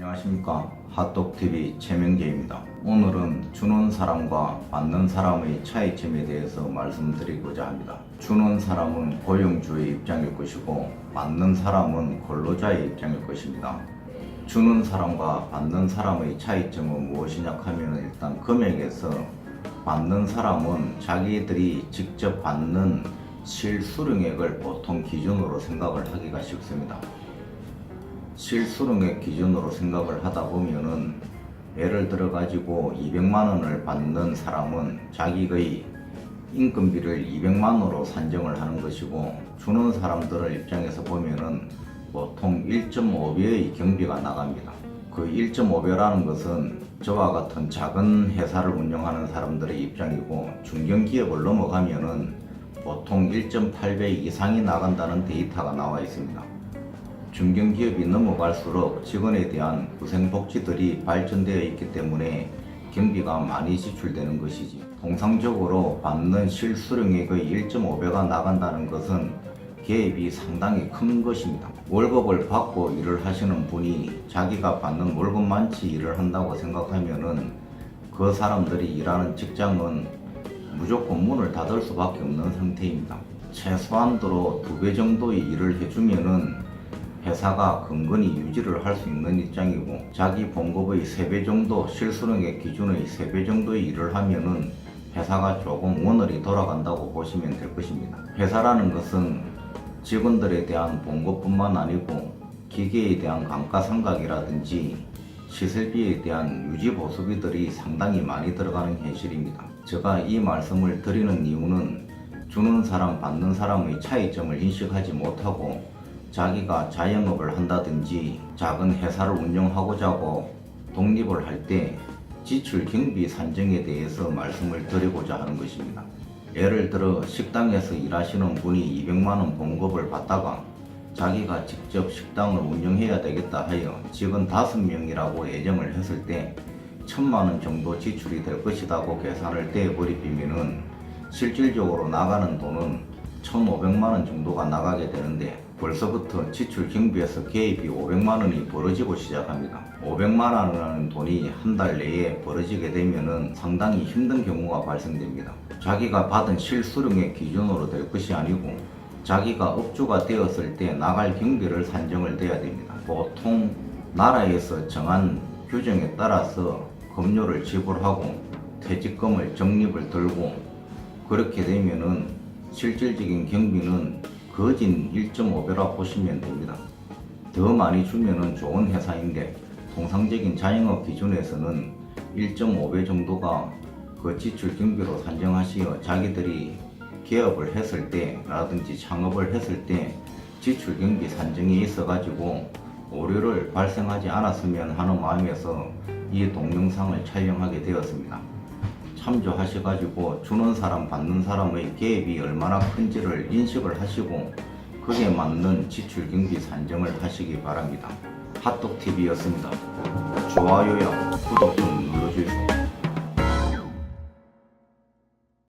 안녕하십니까. 핫도그TV 최명재입니다. 오늘은 주는 사람과 받는 사람의 차이점에 대해서 말씀드리고자 합니다. 주는 사람은 고용주의 입장일 것이고 받는 사람은 근로자의 입장일 것입니다. 주는 사람과 받는 사람의 차이점은 무엇이냐 하면 일단 금액에서 받는 사람은 자기들이 직접 받는 실수령액을 보통 기준으로 생각을 하기가 쉽습니다. 실수령액 기준으로 생각을 하다 보면은 예를 들어 가지고 200만 원을 받는 사람은 자기의 인건비를 200만 원으로 산정을 하는 것이고 주는 사람들의 입장에서 보면은 보통 1.5배의 경비가 나갑니다. 그 1.5배라는 것은 저와 같은 작은 회사를 운영하는 사람들의 입장이고 중견기업을 넘어가면은 보통 1.8배 이상이 나간다는 데이터가 나와 있습니다. 중견기업이 넘어갈수록 직원에 대한 구생복지들이 발전되어 있기 때문에 경비가 많이 지출되는 것이지. 통상적으로 받는 실수령액의 1.5배가 나간다는 것은 개입이 상당히 큰 것입니다. 월급을 받고 일을 하시는 분이 자기가 받는 월급만치 일을 한다고 생각하면은 그 사람들이 일하는 직장은 무조건 문을 닫을 수밖에 없는 상태입니다. 최소한도로 두 배 정도의 일을 해주면은 회사가 근근히 유지를 할 수 있는 입장이고 자기 봉급의 3배 정도 실수령액 기준의 3배 정도의 일을 하면은 회사가 조금 원활히 돌아간다고 보시면 될 것입니다. 회사라는 것은 직원들에 대한 봉급뿐만 아니고 기계에 대한 감가상각이라든지 시설비에 대한 유지 보수비들이 상당히 많이 들어가는 현실입니다. 제가 이 말씀을 드리는 이유는 주는 사람 받는 사람의 차이점을 인식하지 못하고 자기가 자영업을 한다든지 작은 회사를 운영하고자 하고 독립을 할 때 지출 경비 산정에 대해서 말씀을 드리고자 하는 것입니다. 예를 들어 식당에서 일하시는 분이 200만원 봉급을 받다가 자기가 직접 식당을 운영해야 되겠다 하여 직원 5명이라고 예정을 했을 때 천만원 정도 지출이 될 것이라고 계산을 떼버리면은 실질적으로 나가는 돈은 1,500만원 정도가 나가게 되는데 벌써부터 지출 경비에서 개입이 500만 원이 벌어지고 시작합니다. 500만 원이라는 돈이 한 달 내에 벌어지게 되면은 상당히 힘든 경우가 발생됩니다. 자기가 받은 실수령의 기준으로 될 것이 아니고 자기가 업주가 되었을 때 나갈 경비를 산정을 돼야 됩니다. 보통 나라에서 정한 규정에 따라서 급료를 지불하고 퇴직금을 적립을 들고 그렇게 되면은 실질적인 경비는 거진 1.5배라 보시면 됩니다. 더 많이 주면은 좋은 회사인데 통상적인 자영업 기준에서는 1.5배 정도가 그 지출 경비로 산정하시어 자기들이 개업을 했을 때라든지 창업을 했을 때 지출 경비 산정이 있어 가지고 오류를 발생하지 않았으면 하는 마음에서 이 동영상을 촬영하게 되었습니다. 참조하셔가지고 주는 사람 받는 사람의 개입이 얼마나 큰지를 인식을 하시고 그에 맞는 지출 경비 산정을 하시기 바랍니다. 핫도그TV였습니다. 좋아요와 구독 좀 눌러주세요.